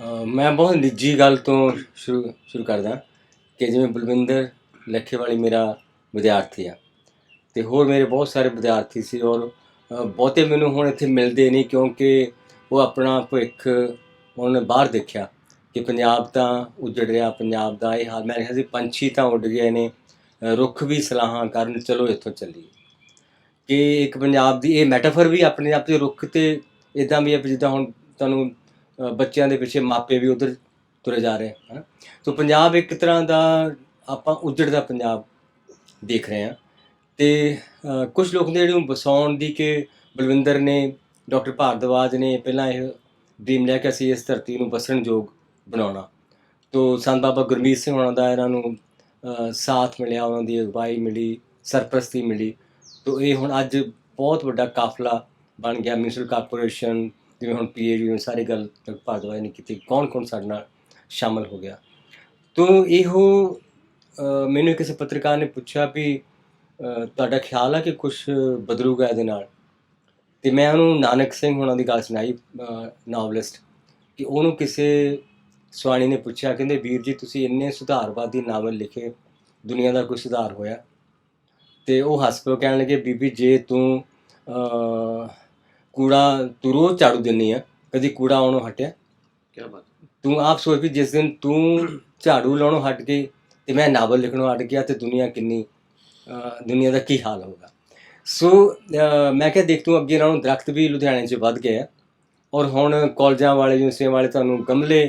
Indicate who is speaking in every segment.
Speaker 1: ਮੈਂ ਬਹੁਤ ਨਿੱਜੀ ਗੱਲ ਤੋਂ ਸ਼ੁਰੂ ਸ਼ੁਰੂ ਕਰਦਾ ਕਿ ਜਿਵੇਂ ਬਲਵਿੰਦਰ ਲੱਖੇਵਾਲੀ ਮੇਰਾ ਵਿਦਿਆਰਥੀ ਆ ਤੇ ਹੋਰ ਮੇਰੇ ਬਹੁਤ ਸਾਰੇ ਵਿਦਿਆਰਥੀ ਸੀ ਔਰ ਬਹੁਤੇ ਮੈਨੂੰ ਹੁਣ ਇੱਥੇ ਮਿਲਦੇ ਨਹੀਂ ਕਿਉਂਕਿ ਉਹ ਆਪਣਾ ਭਵਿੱਖ ਉਹਨਾਂ ਨੇ ਬਾਹਰ ਦੇਖਿਆ ਕਿ ਪੰਜਾਬ ਤਾਂ ਉਜੜ ਰਿਹਾ, ਪੰਜਾਬ ਦਾ ਇਹ ਹਾਲ, ਮੈਂ ਕਿਹਾ ਸੀ ਪੰਛੀ ਤਾਂ ਉੱਡ ਗਏ ਨੇ ਰੁੱਖ ਵੀ ਸਲਾਹਾਂ ਕਰਨ, ਚਲੋ ਇੱਥੋਂ ਚੱਲੀਏ। ਕਿ ਇੱਕ ਪੰਜਾਬ ਦੀ ਇਹ ਮੈਟਾਫਰ ਵੀ ਆਪਣੇ ਆਪ ਤੇ ਰੁੱਖ ਤੇ ਇਦਾਂ ਵੀ ਹੈ ਵੀ ਜਿੱਦਾਂ ਹੁਣ ਤੁਹਾਨੂੰ ਬੱਚਿਆਂ ਦੇ ਪਿੱਛੇ ਮਾਪੇ ਵੀ ਉਧਰ ਤੁਰੇ ਜਾ ਰਹੇ ਹਨ। ਸੋ ਪੰਜਾਬ ਇੱਕ ਤਰ੍ਹਾਂ ਦਾ ਆਪਾਂ ਉਜੜਦਾ ਪੰਜਾਬ ਦੇਖ ਰਹੇ ਹਾਂ। ਤੇ ਕੁਝ ਲੋਕ ਨੇ ਜਿਹੜੇ ਵਸਾਉਣ ਦੀ ਕਿ ਬਲਵਿੰਦਰ ਨੇ, ਡਾਕਟਰ ਭਾਰਦਵਾਜ ਨੇ ਪਹਿਲਾਂ ਇਹ ਡ੍ਰੀਮ ਲਿਆ ਕਿ ਅਸੀਂ ਇਸ ਧਰਤੀ ਨੂੰ ਵਸਣ ਯੋਗ ਬਣਾਉਣਾ। ਤੋ ਸੰਤ ਬਾਬਾ ਗੁਰਮੀਤ ਸਿੰਘ ਹੋਣਾ ਦਾ ਇਹਨਾਂ ਨੂੰ ਸਾਥ ਮਿਲਿਆ, ਉਹਨਾਂ ਦੀ ਅਗਵਾਈ ਮਿਲੀ, ਸਰਪ੍ਰਸਤੀ ਮਿਲੀ। ਤੋ ਇਹ ਹੁਣ ਅੱਜ ਬਹੁਤ ਵੱਡਾ ਕਾਫਲਾ ਬਣ ਗਿਆ, ਮਿਊਨਿਸਪਲ ਕਾਰਪੋਰੇਸ਼ਨ ਜਿਵੇਂ ਹੁਣ ਪੀਏਯੂ ਸਾਰੀ ਗੱਲ ਡਾਕਟਰ ਨੇ ਕੀਤੀ ਕੌਣ ਕੌਣ ਸਾਡੇ ਨਾਲ ਸ਼ਾਮਲ ਹੋ ਗਿਆ? ਤੋ ਇਹੋ ਮੈਨੂੰ ਕਿਸੇ ਪੱਤਰਕਾਰ ਨੇ ਪੁੱਛਿਆ ਵੀ ਤੁਹਾਡਾ ਖਿਆਲ ਆ ਕਿ ਕੁਝ ਬਦਲੂਗਾ ਇਹਦੇ ਨਾਲ? ਤੇ ਮੈਂ ਉਹਨੂੰ ਨਾਨਕ ਸਿੰਘ ਹੋਣਾ ਦੀ ਗੱਲ ਸੁਣਾਈ ਨਾਵਲਿਸਟ, ਕਿ ਉਹਨੂੰ ਕਿਸੇ ਸਵਾਣੀ ਨੇ ਪੁੱਛਿਆ, ਕਹਿੰਦੇ ਵੀਰ ਜੀ ਤੁਸੀਂ ਇੰਨੇ ਸੁਧਾਰਵਾਦੀ ਨਾਵਲ ਲਿਖੇ, ਦੁਨੀਆ ਦਾ ਕੋਈ ਸੁਧਾਰ ਹੋਇਆ। ਤੇ ਉਹ ਹੱਸ ਪਏ ਕਹਿਣ ਲੱਗੇ, ਬੀਬੀ ਜੇ ਤੂੰ ਕੂੜਾ ਤੂੰ ਰੋਜ਼ ਝਾੜੂ ਦਿੰਨੀ ਆ ਕਦੀ ਕੂੜਾ ਆਉਣੋਂ ਹਟਿਆ?
Speaker 2: ਕੀ ਬਾਤ
Speaker 1: ਤੂੰ ਆਪ ਸੋਚ ਵੀ ਜਿਸ ਦਿਨ ਤੂੰ ਝਾੜੂ ਲਾਉਣੋਂ ਹਟ ਗਈ ਤੇ ਮੈਂ ਨਾਵਲ ਲਿਖਣੋਂ ਹਟ ਗਿਆ ਤੇ ਦੁਨੀਆ ਕਿੰਨੀ ਦੁਨੀਆ ਦਾ ਕੀ ਹਾਲ ਹੋਗਾ ਸੋ ਮੈਂ ਕਿਹਾ ਦੇਖ ਤੂੰ ਅੱਗੇ ਨਾਲੋਂ ਦਰਖਤ ਵੀ ਲੁਧਿਆਣੇ 'ਚ ਵੱਧ ਗਏ ਆ ਔਰ ਹੁਣ ਕਾਲਜਾਂ ਵਾਲੇ ਯੂਨੀਵਰਸਿਟੀਆਂ ਵਾਲੇ ਤੁਹਾਨੂੰ ਗਮਲੇ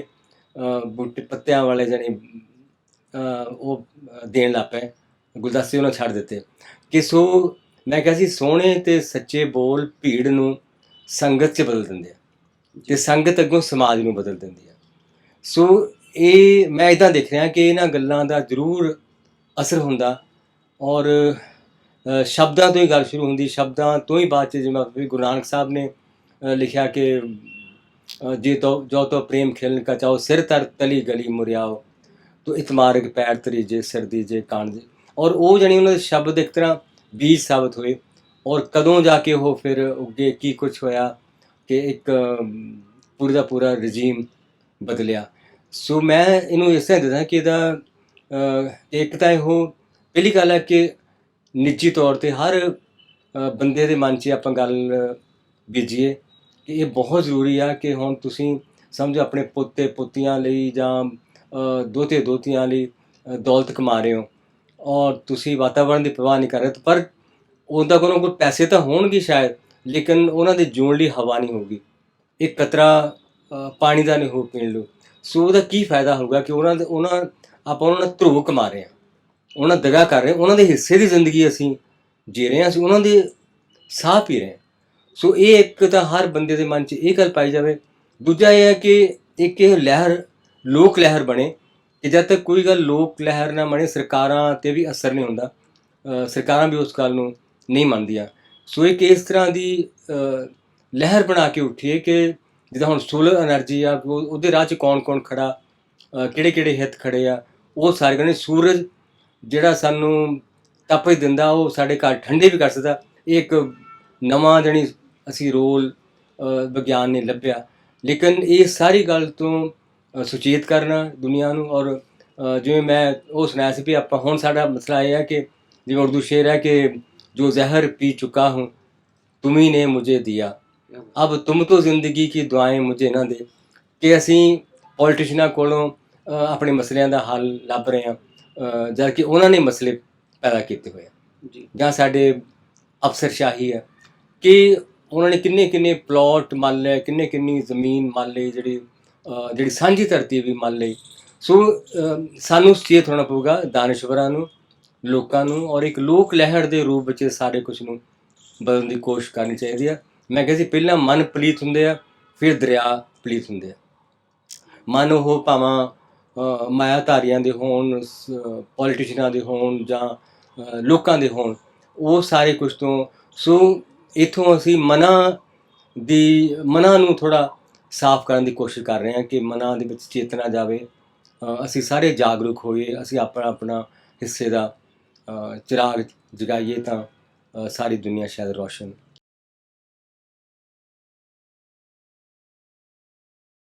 Speaker 1: ਬੂਟੇ ਪੱਤਿਆਂ ਵਾਲੇ ਅਹ, ਉਹ ਦੇਣ ਲੱਗ ਪਏ ਗੁਲਦਸਤੇ ਉਹਨਾਂ ਛੱਡ ਦਿੱਤੇ। ਕਿ ਸੋ ਮੈਂ ਕਿਹਾ ਸੀ ਸੋਹਣੇ ਤੇ ਸੱਚੇ ਬੋਲ ਭੀੜ ਨੂੰ ਸੰਗਤ 'ਚ ਬਦਲ ਦਿੰਦੇ ਆ। ਤੇ ਸੰਗਤ ਅੱਗੋਂ ਸਮਾਜ ਨੂੰ ਬਦਲ ਦਿੰਦੀ ਆ। ਸੋ ਇਹ ਮੈਂ ਇਦਾਂ ਦੇਖ ਰਿਹਾ ਕਿ ਇਹਨਾਂ ਗੱਲਾਂ ਦਾ ਜ਼ਰੂਰ ਅਸਰ ਹੁੰਦਾ ਔਰ ਸ਼ਬਦਾਂ ਤੋਂ ਹੀ ਗੱਲ ਸ਼ੁਰੂ ਹੁੰਦੀ। ਸ਼ਬਦਾਂ ਤੋਂ ਹੀ ਬਾਅਦ ਚ ਜਿਵੇਂ ਵੀ ਗੁਰੂ ਨਾਨਕ ਸਾਹਿਬ ਨੇ ਲਿਖਿਆ ਕਿ ਜੇ ਤੋ ਜੋ ਤੋ ਪ੍ਰੇਮ ਖੇਲਨ ਕਾ ਚਾਓ ਸਿਰ ਤਰ ਤਲੀ ਗਲੀ ਮੁਰਿਆਓ ਤੋ ਇਤਮਾਰਗ ਪੈਰ ਤਰੀਜੇ ਸਿਰ ਦੀਜੇ ਕਾਣ ਦੇ। ਔਰ ਉਹ ਜਣੀ ਉਹਨਾਂ ਦੇ ਸ਼ਬਦ ਇੱਕ ਤਰ੍ਹਾਂ ਬੀਜ ਸਾਬਤ ਹੋਏ। ਔਰ ਕਦੋਂ ਜਾ ਕੇ ਉਹ ਫਿਰ ਉੱਗੇ ਕੀ ਕੁਝ ਹੋਇਆ ਕਿ ਇੱਕ ਅਮ, ਦਾ ਪੂਰਾ ਰਜੀਮ ਬਦਲਿਆ। ਸੋ ਮੈਂ ਇਹਨੂੰ ਇਸ ਤਰ੍ਹਾਂ ਦੱਸਾਂ ਕਿ ਇਹਦਾ ਇੱਕ ਤਾਂ ਇਹੋ ਪਹਿਲੀ ਗੱਲ ਹੈ ਕਿ ਨਿੱਜੀ ਤੌਰ ਤੇ ਹਰ ਬੰਦੇ ਦੇ ਮਨ 'ਚ ਆਪਾਂ ਗੱਲ ਬੀਜੀਏ ਕਿ ਇਹ ਬਹੁਤ ਜ਼ਰੂਰੀ ਆ ਕਿ ਹੁਣ ਤੁਸੀਂ ਸਮਝੋ ਆਪਣੇ ਪੋਤੇ ਪੋਤੀਆਂ ਲਈ ਜਾਂ ਦੋਤੇ ਦੋਤੀਆਂ ਲਈ ਦੌਲਤ ਕਮਾ ਰਹੇ ਹੋ। ਔਰ ਤੁਸੀਂ ਵਾਤਾਵਰਣ ਦੀ ਪਰਵਾਹ ਨਹੀਂ ਕਰ ਰਹੇ। ਪਰ ਉਹਦਾ ਕੋਲੋਂ ਕੋਈ ਪੈਸੇ ਤਾਂ ਹੋਣਗੇ ਸ਼ਾਇਦ, ਲੇਕਿਨ ਉਹਨਾਂ ਦੇ ਜੂਣ ਲਈ ਹਵਾ ਨਹੀਂ ਹੋਊਗੀ। ਇੱਕ ਕਤਰਾ ਪਾਣੀ ਦਾ ਨਹੀਂ ਹੋ ਪੀਣ ਨੂੰ ਸੋ ਉਹਦਾ ਕੀ ਫਾਇਦਾ ਹੋਊਗਾ ਕਿ ਉਹਨਾਂ ਦੇ ਉਹਨਾਂ ਆਪਾਂ ਉਹਨਾਂ ਨਾਲ ਧਰੂਵ ਕਮਾ ਰਹੇ ਹਾਂ। ਉਹਨਾਂ ਨਾਲ ਦਗਾ ਕਰ ਰਹੇ ਹਾਂ। ਉਹਨਾਂ ਦੇ ਹਿੱਸੇ ਦੀ ਜ਼ਿੰਦਗੀ ਅਸੀਂ ਜੀ ਰਹੇ ਹਾਂ। ਅਸੀਂ ਉਹਨਾਂ ਦੇ ਸਾਹ ਪੀ ਰਹੇ ਹਾਂ। ਸੋ ਇਹ ਇੱਕ ਤਾਂ ਹਰ ਬੰਦੇ ਦੇ ਮਨ 'ਚ ਇਹ ਗੱਲ ਪਾਈ ਜਾਵੇ। ਦੂਜਾ ਇਹ ਹੈ ਕਿ ਇੱਕ ਇਹ ਲਹਿਰ, ਲੋਕ ਲਹਿਰ ਬਣੇ ਕਿ ਜਦ ਤੱਕ ਕੋਈ ਗੱਲ ਲੋਕ ਲਹਿਰ ਨਾ ਬਣੇ, ਸਰਕਾਰਾਂ ਤੇ ਵੀ ਅਸਰ ਨਹੀਂ ਹੁੰਦਾ। ਸਰਕਾਰਾਂ ਵੀ ਉਸ ਗੱਲ ਨੂੰ ਨਹੀਂ ਮੰਨਦੀਆਂ। ਸੋ ਇੱਕ ਇਸ ਤਰ੍ਹਾਂ ਦੀ ਲਹਿਰ ਬਣਾ ਕੇ ਉੱਠੀ ਹੈ ਕਿ ਜਿੱਦਾਂ ਹੁਣ ਸੋਲਰ એનર્ਜੀ ਆ ਉਹਦੇ ਰਾਹ 'ਚ ਕੌਣ-ਕੌਣ ਖੜਾ ਕਿਹੜੇ-ਕਿਹੜੇ ਹਿੱਤ ਖੜੇ ਆ, ਉਹ ਸਾਰੇ ਕਹਿੰਦੇ ਸੂਰਜ ਜਿਹੜਾ ਸਾਨੂੰ ਤਪ ਤਪੇ ਦਿੰਦਾ, ਉਹ ਸਾਡੇ ਘਰ ਠੰਡੇ ਵੀ ਕਰ ਸਕਦਾ। ਇੱਕ ਨਵਾਂ ਜਣੀ ਅਸੀਂ ਰੋਲ ਵਿਗਿਆਨ ਨੇ ਲੱਭਿਆ। ਲੇਕਿਨ ਇਹ ਸਾਰੀ ਗੱਲ ਤੋਂ ਸੁਚੇਤ ਕਰਨਾ ਦੁਨੀਆ ਨੂੰ ਔਰ ਜਿਵੇਂ ਮੈਂ ਉਹ ਸੁਣਾਇਆ ਸੀ ਵੀ ਆਪਾਂ ਹੁਣ ਸਾਡਾ ਮਸਲਾ ਇਹ ਆ ਕਿ ਜਿਵੇਂ ਉਰਦੂ ਸ਼ੇਰ ਹੈ ਕਿ ਜੋ ਜ਼ਹਿਰ ਪੀ ਚੁੱਕਾ ਹੂੰ ਤੁਮੀ ਨੇ ਮੁਝੇ ਦਿਆ ਅਬ ਤੁਮ ਤੋਂ ਜ਼ਿੰਦਗੀ ਕੀ ਦੁਆਏਂ ਮੁਝੇ ਨਾ ਦੇ ਕਿ ਅਸੀਂ ਪੋਲੀਟੀਸ਼ੀਅਨਾਂ ਕੋਲੋਂ ਆਪਣੇ ਮਸਲਿਆਂ ਦਾ ਹੱਲ ਲੱਭ ਰਹੇ ਹਾਂ ਜਦ ਕਿ ਉਹਨਾਂ ਨੇ ਮਸਲੇ ਪੈਦਾ ਕੀਤੇ ਹੋਏ
Speaker 2: ਜੀ
Speaker 1: ਜਾਂ ਸਾਡੇ ਅਫਸਰਸ਼ਾਹੀ ਹੈ ਕਿ ਉਹਨਾਂ ਨੇ ਕਿੰਨੇ ਕਿੰਨੇ ਪਲਾਟ ਮੰਨ ਲਏ ਕਿੰਨੇ ਕਿੰਨੀ ਜ਼ਮੀਨ ਮੰਨ ਲਈ ਜਿਹੜੀ ਜਿਹੜੀ ਸਾਂਝੀ ਧਰਤੀ ਵੀ ਮੰਨ ਲਈ ਸੋ ਸਾਨੂੰ ਸੁਚੇਤ ਹੋਣਾ ਪਊਗਾ ਦਾਨਸ਼ਵਰਾਂ ਨੂੰ ਲੋਕਾਂ ਨੂੰ ਔਰ ਇੱਕ ਲੋਕ ਲਹਿਰ ਦੇ ਰੂਪ ਵਿੱਚ ਸਾਰੇ ਕੁਝ ਨੂੰ ਬਦਲਣ ਦੀ ਕੋਸ਼ਿਸ਼ ਕਰਨੀ ਚਾਹੀਦੀ ਆ। ਮੈਂ ਕਿਹਾ ਸੀ ਪਹਿਲਾਂ ਮਨ ਪਲੀਤ ਹੁੰਦੇ ਆ ਫਿਰ ਦਰਿਆ ਪਲੀਤ ਹੁੰਦੇ ਆ। ਮਨ ਉਹ ਭਾਵਾਂ ਅ, ਮਾਇਆਧਾਰੀਆਂ ਦੇ ਹੋਣ ਪੋਲੀਟੀਸ਼ੀਅਨਾਂ ਦੇ ਹੋਣ ਜਾਂ ਲੋਕਾਂ ਦੇ ਹੋਣ ਉਹ ਸਾਰੇ ਕੁਝ ਤੋਂ ਸੋ ਇਥੋਂ ਅਸੀਂ ਮਨਾਂ ਦੀ ਮਨਾਂ ਨੂੰ ਥੋੜਾ ਸਾਫ਼ ਕਰਨ ਦੀ ਕੋਸ਼ਿਸ਼ ਕਰ ਰਹੇ ਹਾਂ ਕਿ ਮਨਾਂ ਦੇ ਵਿੱਚ ਚੇਤਨਾ ਜਾਵੇ। ਅਸੀਂ ਸਾਰੇ ਜਾਗਰੂਕ ਹੋਈਏ ਅਸੀਂ ਆਪਣਾ ਆਪਣਾ ਹਿੱਸੇ ਦਾ ਅ, ਚਿਰਾਗ ਜਗਾਈਏ ਤਾਂ ਅ, ਸਾਰੀ ਦੁਨੀਆ ਸ਼ਾਇਦ ਰੋਸ਼ਨ